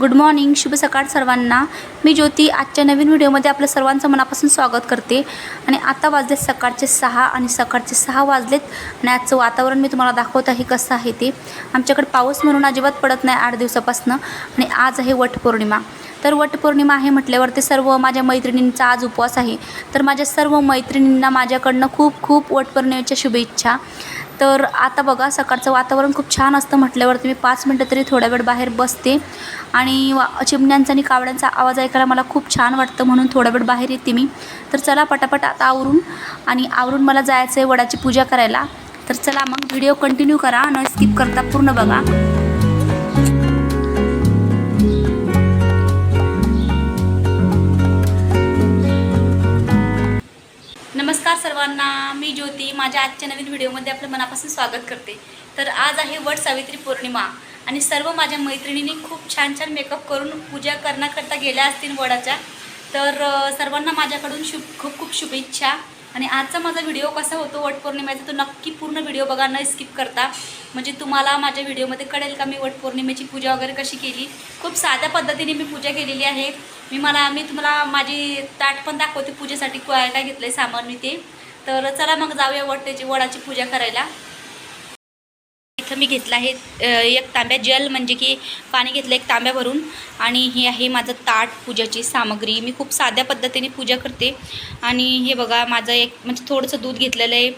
Good morning शुभ सकाळ सर्वांना. मी ज्योती. आजच्या नवीन व्हिडिओमध्ये आपलं सर्वांचं मनापासून स्वागत करते. आणि आता वाजलेत सकाळचे सहा आणि सकाळचे सहा वाजलेत आणि आजचं वातावरण मी तुम्हाला दाखवत आहे कसं आहे ते. आमच्याकडे पाऊस म्हणून अजिबात पडत नाही आठ दिवसापासून आणि आज आहे वटपौर्णिमा तर वटपौर्णिमा आहे म्हटल्यावरती सर्व माझ्या मैत्रिणींचा आज उपवास आहे. तर माझ्या सर्व मैत्रिणींना माझ्याकडनं खूप खूप वटपौर्णिमेच्या शुभेच्छा. तर आता बघा सकाळचं वातावरण खूप छान असतं म्हटल्यावरती मी पाच मिनटं तरी थोड्या वेळ बाहेर बसते. आणि वा चिमण्यांचा आणि कावड्यांचा आवाज ऐकायला मला खूप छान वाटतं म्हणून थोडा वेळ बाहेर येते मी. तर चला पटापट आता आवरून आणि आवरून मला जायचं आहे वडाची पूजा करायला. तर चला मग व्हिडिओ कंटिन्यू करा न स्किप करता पूर्ण बघा. माझ्या आजच्या नवीन व्हिडिओमध्ये आपलं मनापासून स्वागत करते. तर आज आहे वट सावित्री पौर्णिमा आणि सर्व माझ्या मैत्रिणींनी खूप छान छान मेकअप करून पूजा करण्याकरता गेल्या असतील वडाच्या. तर सर्वांना माझ्याकडून शुभ खूप खूप शुभेच्छा. आणि आजचा माझा व्हिडिओ कसा होतो वटपौर्णिमेचा तो नक्की पूर्ण व्हिडिओ बघा न स्किप करता. म्हणजे तुम्हाला माझ्या व्हिडिओमध्ये कळेल का मी वटपौर्णिमेची पूजा वगैरे कशी केली? खूप साध्या पद्धतीने मी पूजा केलेली आहे. मी मला मी तुम्हाला माझी ताट पण दाखवते पूजेसाठी. काय काय घेतलं आहे सामान मी ते. तर चला मग जाऊया वट्याची वडाची पूजा करायला. इथं मी घेतलं आहे एक तांब्या जल म्हणजे की पाणी घेतलं एक तांब्या भरून आणि हे आहे माझं ताट पूजाची सामग्री. मी खूप साध्या पद्धतीने पूजा करते. आणि हे बघा माझं एक म्हणजे थोडंसं दूध घेतलेलं आहे.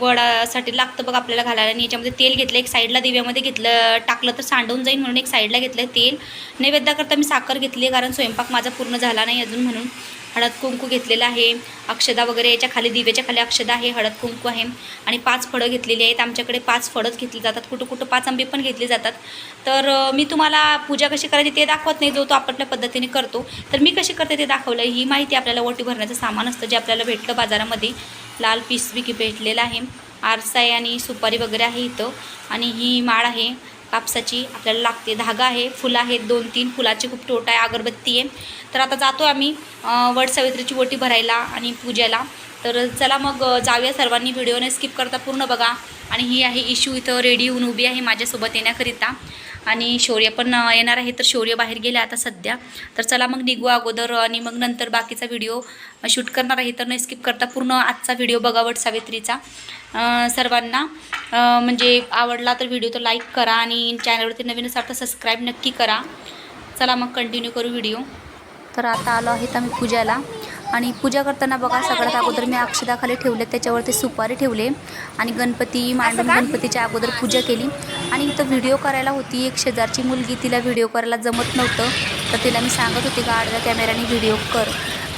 वडासाठी लागतं बघा आपल्याला घालायला. आणि याच्यामध्ये तेल घेतलं एक साईडला दिव्यामध्ये घेतलं टाकलं तर सांडवून जाईल म्हणून एक साईडला घेतलं तेल. नैवेद्याकरता मी साखर घेतली आहे कारण स्वयंपाक माझा पूर्ण झाला नाही अजून म्हणून. हळद कुंकू घेतलेलं आहे. अक्षदा वगैरे याच्या खाली दिव्याच्या खाली अक्षदा आहे हळद कुंकू आहे. आणि पाच फळं घेतलेली आहेत. आमच्याकडे पाच फळंच घेतली जातात. कुठं कुठं पाच आंबे पण घेतले जातात. तर मी तुम्हाला पूजा कशी करायची ते दाखवत नाही जो तो आपल्या पद्धतीने करतो. तर मी कशी करते ते दाखवलं ही माहिती आपल्याला ओटी भरण्याचं सामान असतं जे आपल्याला भेटलं बाजारामध्ये. लाल पिसबी भेटलेलं आहे. आरसा आहे आणि सुपारी वगैरे आहे इथं. आणि ही माळ आहे. कापसाची आपल्याला लागते. धागा आहे फुलं आहेत दोन तीन फुलाची खूप टोट आहे अगरबत्ती आहे. तर आता जातो आम्ही अ, सावित्रीची ओटी भरायला आणि पूजेला. तर चला मग जाऊया सर्वांनी व्हिडिओने स्किप करता पूर्ण बघा. आणि ही आहे इशू इथं रेडी होऊन उभी आहे माझ्यासोबत येण्याकरिता. आणि शौर्य पण येणार आहे. तर शौर्य बाहेर गेले आता सध्या. तर चला मग निघू अगोदर आणि मग नंतर बाकीचा व्हिडिओ शूट करणार आहे. तर नाही स्किप करता पूर्ण आजचा व्हिडिओ बघावट सावित्रीचा. सर्वांना म्हणजे आवडला तर व्हिडिओ तर लाईक करा आणि चॅनलवरती नवीन असाल तर सबस्क्राईब नक्की करा. चला मग कंटिन्यू करू व्हिडिओ. तर आता आलो आहेत आम्ही पूजाला. आणि पूजा करताना बघा सगळ्यात अगोदर मी अक्षदाखाली ठेवले त्याच्यावरती सुपारी ठेवले आणि गणपती मांडून गणपतीच्या अगोदर पूजा केली. आणि इथं व्हिडिओ करायला होती एक शेजारची मुलगी तिला व्हिडिओ करायला जमत नव्हतं. तर तिला मी सांगत होते का आडव्या कॅमेऱ्याने व्हिडिओ कर.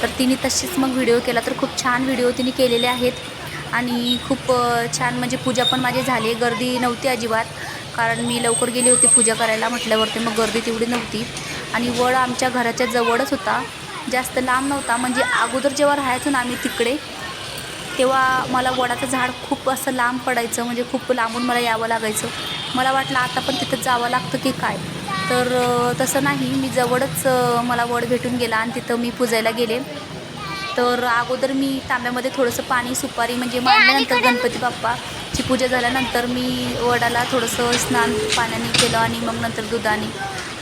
तर तिने तशीच मग व्हिडिओ केला. तर खूप छान व्हिडिओ तिने केलेले आहेत. आणि खूप छान म्हणजे पूजा पण माझी झाली. गर्दी नव्हती अजिबात. कारण मी लवकर गेली होती पूजा करायला म्हटल्यावरती मग गर्दी तेवढी नव्हती. आणि वड आमच्या घराच्या जवळच होता. जास्त लांब नव्हता. म्हणजे अगोदर जेव्हा राहायचो ना आम्ही तिकडे तेव्हा मला वडाचं झाड खूप असं लांब पडायचं. म्हणजे खूप लांबून मला यावं लागायचं. मला वाटलं आता पण तिथं जावं लागतं की काय? तर तसं नाही. मी जवळच मला वड भेटून गेला आणि तिथं मी पूजायला गेले. तर अगोदर मी तांब्यामध्ये थोडंसं पाणी सुपारी म्हणजे मांडल्यानंतर गणपती बाप्पाची पूजा झाल्यानंतर मी वडाला थोडंसं स्नान पाण्याने केलं आणि मग नंतर दुधाने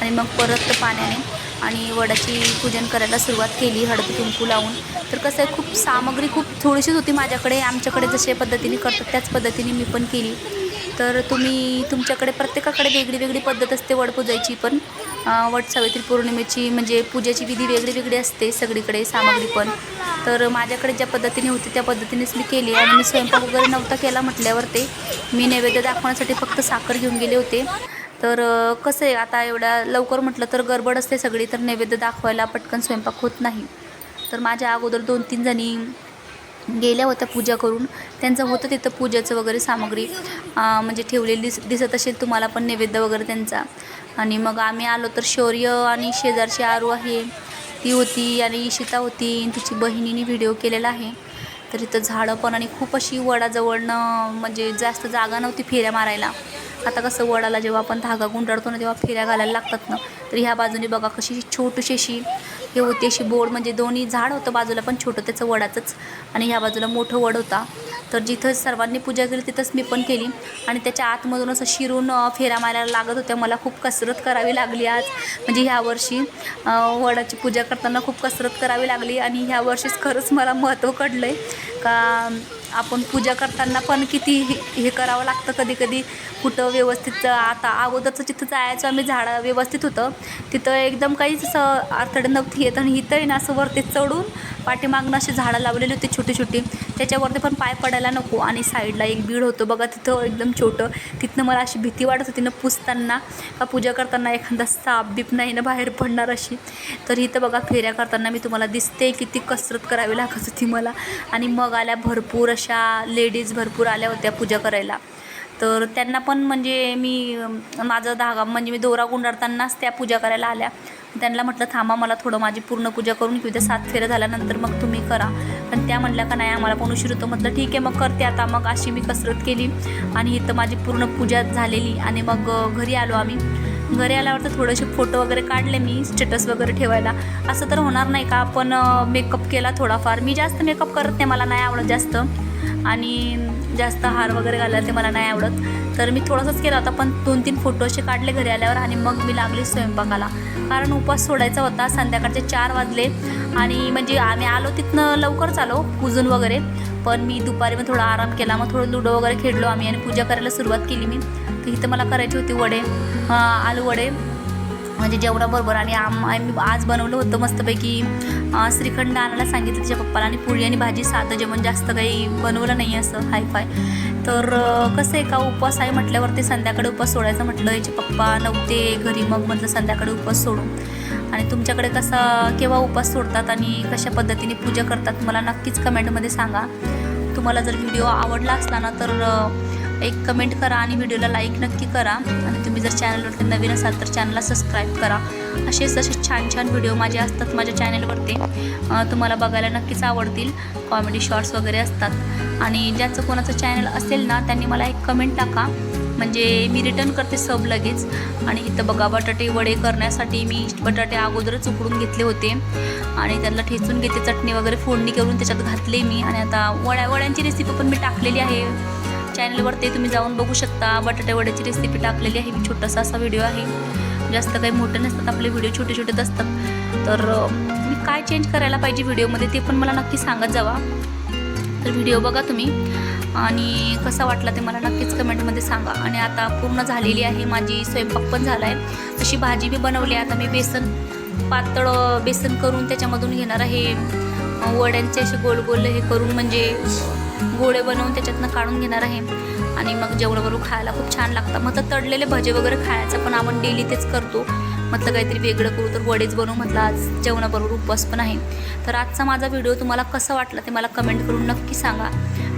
आणि मग परत पाण्याने. आणि वडाची पूजन करायला सुरुवात केली हळद कुंकू लावून. तर कसं आहे खूप सामग्री खूप थोडीशीच होती माझ्याकडे. आमच्याकडे जशा पद्धतीने करतात त्याच पद्धतीने मी पण केली. तर तुम्ही तुमच्याकडे प्रत्येकाकडे वेगळी वेगळी पद्धत असते वड पूजायची पण वट सावित्री पौर्णिमेची म्हणजे पूजेची विधी वेगळी वेगळी असते सगळीकडे सामग्री पण. तर माझ्याकडे ज्या पद्धतीने होती त्या पद्धतीनेच मी केली आणि मी स्वयंपाक वगैरे नव्हता केला म्हटल्यावर ते मी नैवेद्य दाखवण्यासाठी फक्त साखर घेऊन गेले होते. तर कसं आहे आता एवढ्या लवकर म्हटलं तर गडबड असते सगळी तर नैवेद्य दाखवायला पटकन स्वयंपाक होत नाही. तर माझ्या अगोदर दोन तीन जणी गेल्या होत्या पूजा करून. त्यांचं होतं तिथं पूजेचं वगैरे सामग्री म्हणजे ठेवलेली दिस दिसत असेल तुम्हाला पण नैवेद्य वगैरे त्यांचा. आणि मग आम्ही आलो तर शौर्य आणि शेजारची आरू आहे ती होती आणि इशिता होती आणि तिची बहिणीने व्हिडिओ केलेला आहे. तर इथं झाडं पण आणि खूप अशी वडाजवळनं म्हणजे जास्त जागा नव्हती फेऱ्या मारायला. आता कसं वडाला जेव्हा आपण धागा गुंडाळतो ना तेव्हा फेऱ्या घालायला लागतात ना. तर ह्या बाजूने बघा कशी छोटीशी अशी हे होती अशी बोर्ड म्हणजे दोन्ही झाड होतं बाजूला पण छोटं त्याचं वडाचंच. आणि ह्या बाजूला मोठं वड होता. तर जिथं सर्वांनी पूजा केली तिथंच मी पण केली. आणि त्याच्या आतमधून असं शिरून फेरा फेऱ्या मारायला लागत होत्या. मला खूप कसरत करावी लागली आज. म्हणजे ह्या वर्षी वडाची पूजा करताना खूप कसरत करावी लागली. आणि ह्या वर्षीच खरंच मला महत्त्व कळलं आहे का आपण पूजा करताना पण किती हे हे करावं लागतं. कधी कधी कुठं व्यवस्थित आता अगोदरचं जिथं जायचं आम्ही झाडं व्यवस्थित होतं. तिथं एकदम काहीच असं अडथळे नव्हती येत आणि इथंही ना असं वरती चढून पाठीमागनं अशी झाडं लावलेली होती छोटी छोटी. त्याच्यावरती पण पाय पडायला नको आणि साईडला एक बीड होतं. बघा तिथं एकदम छोटं. तिथनं मला अशी भीती वाटत होती ना पुसताना. का पूजा करताना एखादा साप बीप नाही ना बाहेर पडणार अशी. तर इथं बघा फेऱ्या करताना मी तुम्हाला दिसते किती कसरत करावी लागत होती मला. आणि मग आल्या भरपूर अशा लेडीज भरपूर आल्या होत्या पूजा करायला. तर त्यांना पण म्हणजे मी माझा धागा म्हणजे मी दोरा गुंडाळतानाच त्या पूजा करायला आल्या. त्यांना म्हटलं थांबा मला थोडं माझी पूर्ण पूजा करून घेऊ त्या सात फेरं झाल्यानंतर मग तुम्ही करा. पण त्या म्हटल्या का नाही आम्हाला पण उशीर होतो. म्हटलं ठीक आहे मग करते आता. मग अशी मी कसरत केली आणि इथं माझी पूर्ण पूजा झालेली आणि मग घरी आलो आम्ही. घरी आल्यावर तर थोडेसे फोटो वगैरे काढले मी स्टेटस वगैरे ठेवायला. असं तर होणार नाही का आपण मेकअप केला थोडाफार. मी जास्त मेकअप करत नाही मला नाही आवडत जास्त. आणि जास्त हार वगैरे घालायला ते मला नाही आवडत. तर मी थोडासाच केला होता पण दोन तीन फोटो असे काढले घरी आल्यावर आणि मग मी लागली स्वयंपाकाला. कारण उपवास सोडायचा होता संध्याकाळचे चार वाजले आणि म्हणजे आम्ही आलो तिथनं लवकरच आलो पूजून वगैरे. पण मी दुपारी मग थोडा आराम केला मग थोडं लुडो वगैरे खेळलो आम्ही आणि पूजा करायला सुरुवात केली मी. तर इथं मला करायची होती वडे आलू वडे. म्हणजे जेवणाबरोबर आणि आम आम्ही आज बनवलं होतं मस्तपैकी. श्रीखंड आणायला सांगितलं तिच्या पप्पाला आणि पुळी आणि भाजी साधं जेवण जास्त काही बनवलं नाही असं हायफाय. तर कसं आहे का उपवास आहे म्हटल्यावरती संध्याकाळी उपवास सोडायचं म्हटलं याचे पप्पा नव्हते घरी मग म्हटलं संध्याकाळी उपवास सोडू. आणि तुमच्याकडे कसा केव्हा उपवास सोडतात आणि कशा पद्धतीने पूजा करतात मला नक्कीच कमेंटमध्ये सांगा. तुम्हाला जर व्हिडिओ आवडला असला ना तर एक कमेंट करा आणि व्हिडिओला लाईक नक्की करा. आणि तुम्ही जर चॅनलवरती नवीन असाल तर चॅनलला सबस्क्राईब करा. असेच असे छान छान व्हिडिओ माझे असतात माझ्या चॅनलवरती तुम्हाला बघायला नक्कीच आवडतील. कॉमेडी शॉर्ट्स वगैरे असतात. आणि ज्याचं कोणाचं चॅनल असेल ना त्यांनी मला एक कमेंट टाका. म्हणजे मी रिटर्न करते सब लगेच. आणि इथं बघा बटाटे वडे करण्यासाठी मी बटाटे अगोदरच उकडून घेतले होते. आणि त्याला ठेचून घेते चटणी वगैरे फोडणी करून त्याच्यात घातले मी. आणि आता वड्या वड्यांची रेसिपी पण मी टाकलेली आहे. चॅनलवर ते तुम्ही जाऊन बघू शकता. बटाटे वड्याची रेसिपी टाकलेली आहे. मी छोटासा असा व्हिडिओ आहे. जास्त काही मोठे नसतात आपले व्हिडिओ छोटे छोटेच असतात. तर मी काय चेंज करायला पाहिजे व्हिडिओमध्ये ते पण मला नक्की सांगत जावा. तर व्हिडिओ बघा तुम्ही. आणि कसा वाटला ते मला नक्कीच कमेंटमध्ये सांगा. आणि आता पूर्ण झालेली आहे माझी स्वयंपाक पण झाला आहे तशी भाजी मी बनवली आहे. आता मी बेसन पातळ बेसन करून त्याच्यामधून घेणार आहे. वड्यांचे असे गोल गोल हे करून म्हणजे गोळे बनवून त्याच्यातनं काढून घेणार आहे. आणि मग जेवणाबरोबर खायला खूप छान लागतं. मग तर तडलेले भजे वगैरे खायचं पण आपण डेली तेच करतो. म्हटलं काहीतरी वेगळं करू तर वडेच बनवू म्हटलं आज जेवणाबरोबर उपवास पण आहे. तर आजचा माझा व्हिडिओ तुम्हाला कसा वाटला ते मला कमेंट करून नक्की सांगा.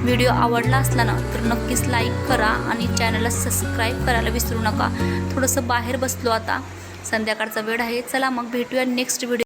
व्हिडिओ आवडला असला ना तर नक्कीच लाईक करा आणि चॅनलला सबस्क्राईब करायला विसरू नका. थोडंसं बाहेर बसलो आता. संध्याकाळचा वेळ आहे. चला मग भेटूया नेक्स्ट व्हिडिओ